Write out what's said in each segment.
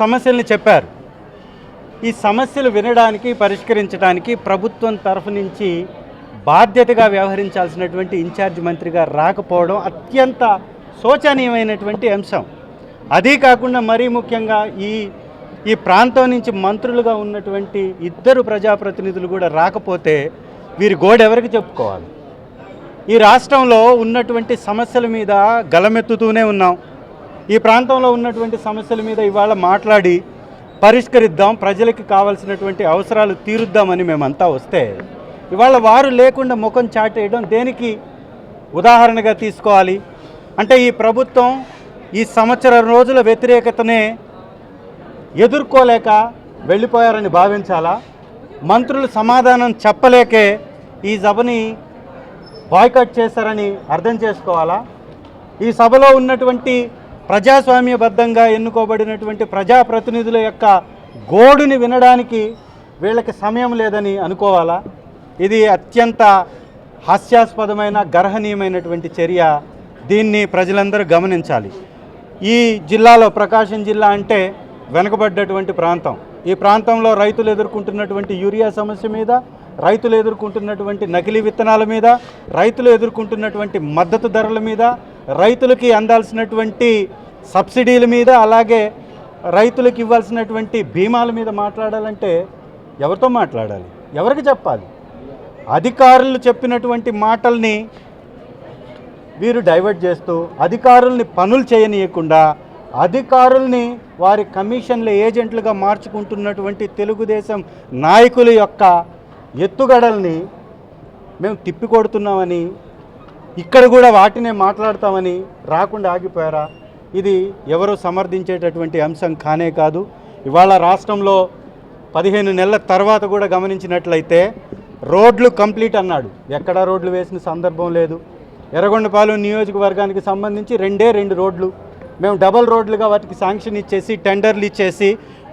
సమస్యల్ని చెప్పారు. ఈ సమస్యలు వినడానికి పరిష్కరించడానికి ప్రభుత్వం తరఫు నుంచి బాధ్యతగా వ్యవహరించాల్సినటువంటి ఇన్ఛార్జ్ మంత్రిగా రాకపోవడం అత్యంత శోచనీయమైనటువంటి అంశం. అదీ కాకుండా మరీ ముఖ్యంగా ఈ ఈ ప్రాంతం నుంచి మంత్రులుగా ఉన్నటువంటి ఇద్దరు ప్రజాప్రతినిధులు కూడా రాకపోతే వీరి గోడెవరికి చెప్పుకోవాలి? ఈ రాష్ట్రంలో ఉన్నటువంటి సమస్యల మీద గలమెత్తుతూనే ఉన్నాం. ఈ ప్రాంతంలో ఉన్నటువంటి సమస్యల మీద ఇవాళ మాట్లాడి పరిష్కరిద్దాం ప్రజలకి కావాల్సినటువంటి అవసరాలు తీరుద్దామని మేమంతా వస్తే ఇవాళ వారు లేకుండా ముఖం చాటేయడం దేనికి ఉదాహరణగా తీసుకోవాలి? అంటే ఈ ప్రభుత్వం ఈ సంవత్సరం రోజుల వ్యతిరేకతనే ఎదుర్కోలేక వెళ్ళిపోయారని భావించాలా? మంత్రులు సమాధానం చెప్పలేకే ఈ సభని బాయ్కట్ చేశారని అర్థం చేసుకోవాలా? ఈ సభలో ఉన్నటువంటి ప్రజాస్వామ్యబద్ధంగా ఎన్నుకోబడినటువంటి ప్రజాప్రతినిధుల యొక్క గోడుని వినడానికి వీళ్ళకి సమయం లేదని అనుకోవాలా? ఇది అత్యంత హాస్యాస్పదమైన గర్హనీయమైనటువంటి చర్య. దీన్ని ప్రజలందరూ గమనించాలి. ఈ జిల్లాలో ప్రకాశం జిల్లా అంటే వెనుకబడ్డటువంటి ప్రాంతం. ఈ ప్రాంతంలో రైతులు ఎదుర్కొంటున్నటువంటి యూరియా సమస్య మీద రైతులు ఎదుర్కొంటున్నటువంటి నకిలీ విత్తనాల మీద రైతులు ఎదుర్కొంటున్నటువంటి మద్దతు ధరల మీద రైతులకి అందాల్సినటువంటి సబ్సిడీల మీద అలాగే రైతులకు ఇవ్వాల్సినటువంటి బీమాల మీద మాట్లాడాలంటే ఎవరితో మాట్లాడాలి? ఎవరికి చెప్పాలి? అధికారులు చెప్పినటువంటి మాటల్ని వీరు డైవర్ట్ చేస్తూ అధికారుల్ని పనులు చేయనీయకుండా అధికారుల్ని వారి కమిషన్ల ఏజెంట్లుగా మార్చుకుంటున్నటువంటి తెలుగుదేశం నాయకుల యొక్క ఎత్తుగడల్ని మేము తిప్పికొడుతున్నామని ఇక్కడ కూడా వాటినే మాట్లాడతామని రాకుండా ఆగిపోయారా? ఇది ఎవరు సమర్థించేటటువంటి అంశం కానే కాదు. ఇవాళ రాష్ట్రంలో పదిహేను నెలల తర్వాత కూడా గమనించినట్లయితే రోడ్లు కంప్లీట్ అన్నాడు. ఎక్కడా రోడ్లు వేసిన సందర్భం లేదు. ఎర్రగొండపాలెం నియోజకవర్గానికి సంబంధించి రెండే రెండు రోడ్లు. మేము డబల్ రోడ్లుగా వాటికి శాంక్షన్ ఇచ్చేసి టెండర్లు ఇచ్చేసి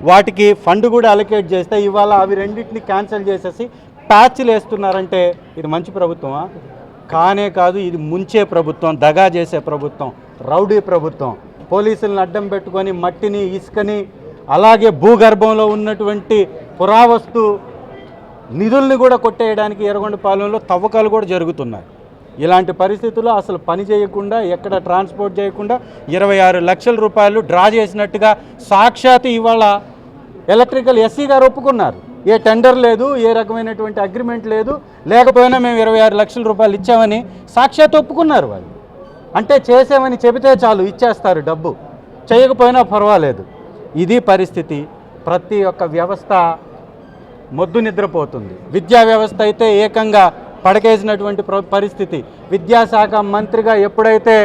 వాటికి ఫండ్ కూడా అలొకేట్ చేస్తే ఇవాళ అవి రెండింటిని క్యాన్సిల్ చేసేసి ప్యాచ్లు వేస్తున్నారంటే ఇది మంచి ప్రభుత్వమా? కానే కాదు ఇది ముంచే ప్రభుత్వం దగా చేసే ప్రభుత్వం రౌడీ ప్రభుత్వం. పోలీసులను అడ్డం పెట్టుకొని మట్టిని ఇసుకని అలాగే భూగర్భంలో ఉన్నటువంటి పురావస్తు నిధుల్ని కూడా కొట్టేయడానికి ఎర్రగొండపాలెంలో తవ్వకాలు కూడా జరుగుతున్నాయి. ఇలాంటి పరిస్థితుల్లో అసలు పని చేయకుండా ఎక్కడ ట్రాన్స్పోర్ట్ చేయకుండా ఇరవై ఆరు లక్షల రూపాయలు డ్రా చేసినట్టుగా సాక్షాత్ ఇవాళ ఎలక్ట్రికల్ ఎస్సీ గారు ఒప్పుకున్నారు. ఏ టెండర్ లేదు ఏ రకమైనటువంటి అగ్రిమెంట్ లేదు లేకపోయినా మేము ఇరవై ఆరు లక్షల రూపాయలు ఇచ్చామని సాక్షాత్ ఒప్పుకున్నారు వాళ్ళు. అంటే చేసామని చెబితే చాలు ఇచ్చేస్తారు డబ్బు. చేయకపోయినా పర్వాలేదు. ఇది పరిస్థితి. ప్రతి ఒక్క వ్యవస్థ మొద్దు నిద్రపోతుంది. విద్యా వ్యవస్థ అయితే ఏకంగా పడకేసినటువంటి పరిస్థితి. విద్యాశాఖ మంత్రిగా ఎప్పుడైతే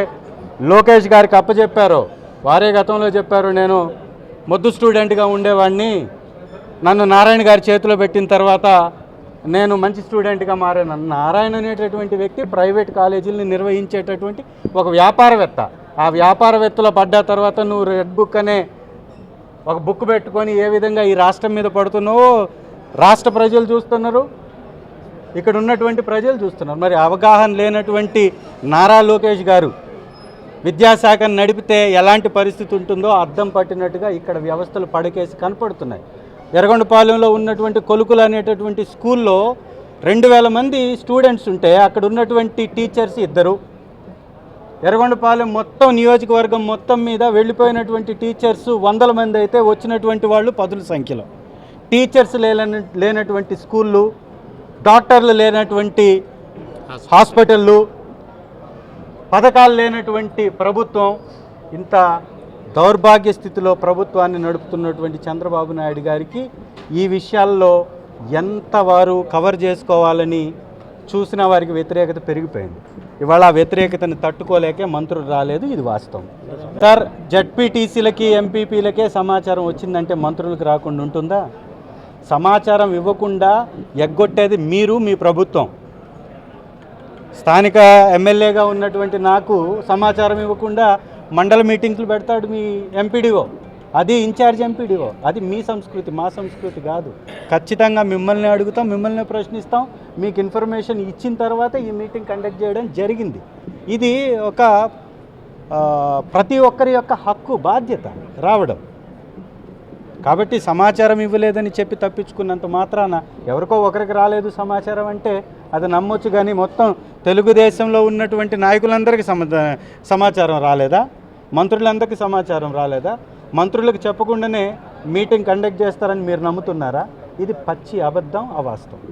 లోకేష్ గారికి అప్పచెప్పారో వారే గతంలో చెప్పారు నేను మొద్దు స్టూడెంట్గా ఉండేవాడిని నన్ను నారాయణ గారి చేతిలో పెట్టిన తర్వాత నేను మంచి స్టూడెంట్గా మారాను. నారాయణ అనేటటువంటి వ్యక్తి ప్రైవేట్ కాలేజీలను నిర్వహించేటటువంటి ఒక వ్యాపారవేత్త. ఆ వ్యాపారవేత్తలో పడ్డ తర్వాత నువ్వు రెడ్ బుక్ అనే ఒక బుక్ పెట్టుకొని ఏ విధంగా ఈ రాష్ట్రం మీద పడుతున్నావో రాష్ట్ర ప్రజలు చూస్తున్నారు ఇక్కడ ఉన్నటువంటి ప్రజలు చూస్తున్నారు. మరి అవగాహన లేనటువంటి నారా లోకేష్ గారు విద్యాశాఖను నడిపితే ఎలాంటి పరిస్థితి ఉంటుందో అర్థం పట్టినట్టుగా ఇక్కడ వ్యవస్థలు పడకేసి కనపడుతున్నాయి. ఎర్రగొండపాలెంలో ఉన్నటువంటి కొలుకులు అనేటటువంటి స్కూల్లో రెండు వేల మంది స్టూడెంట్స్ ఉంటే అక్కడ ఉన్నటువంటి టీచర్స్ ఇద్దరు. ఎర్రగొండపాలెం మొత్తం నియోజకవర్గం మొత్తం మీద వెళ్ళిపోయినటువంటి టీచర్స్ వందల మంది అయితే వచ్చినటువంటి వాళ్ళు పదుల సంఖ్యలో. టీచర్స్ లేని లేనటువంటి స్కూళ్ళు డాక్టర్లు లేనటువంటి హాస్పిటళ్ళు పథకాలు లేనటువంటి ప్రభుత్వం ఇంత దౌర్భాగ్య స్థితిలో ప్రభుత్వాన్ని నడుపుతున్నటువంటి చంద్రబాబు నాయుడు గారికి ఈ విషయాల్లో ఎంత వారు కవర్ చేసుకోవాలని చూసిన వారికి వ్యతిరేకత పెరిగిపోయింది. ఇవాళ ఆ వ్యతిరేకతను తట్టుకోలేకే మంత్రులు రాలేదు ఇది వాస్తవం. సార్ జడ్పీటీసీలకి ఎంపీపీలకే సమాచారం వచ్చిందంటే మంత్రులకు రాకుండా ఉంటుందా? సమాచారం ఇవ్వకుండా ఎగ్గొట్టేది మీరు మీ ప్రభుత్వం. స్థానిక ఎమ్మెల్యేగా ఉన్నటువంటి నాకు సమాచారం ఇవ్వకుండా మండల మీటింగ్లు పెడతాడు మీ ఎంపీడీఓ. అది ఇన్ఛార్జ్ ఎంపీడీఓ. అది మీ సంస్కృతి మా సంస్కృతి కాదు. ఖచ్చితంగా మిమ్మల్ని అడుగుతాం మిమ్మల్ని ప్రశ్నిస్తాం. మీకు ఇన్ఫర్మేషన్ ఇచ్చిన తర్వాత ఈ మీటింగ్ కండక్ట్ చేయడం జరిగింది. ఇది ఒక ప్రతి ఒక్కరి యొక్క హక్కు బాధ్యత రావడం. కాబట్టి సమాచారం ఇవ్వలేదని చెప్పి తప్పించుకున్నంత మాత్రాన ఎవరికో ఒకరికి రాలేదు సమాచారం అంటే అది నమ్మొచ్చు కానీ మొత్తం తెలుగుదేశంలో ఉన్నటువంటి నాయకులందరికీ సమా సమాచారం రాలేదా? మంత్రులందరికీ సమాచారం రాలేదా? మంత్రులకు చెప్పకుండానే మీటింగ్ కండక్ట్ చేస్తారని మీరు నమ్ముతున్నారా? ఇది పచ్చి అబద్ధం అవాస్తవం.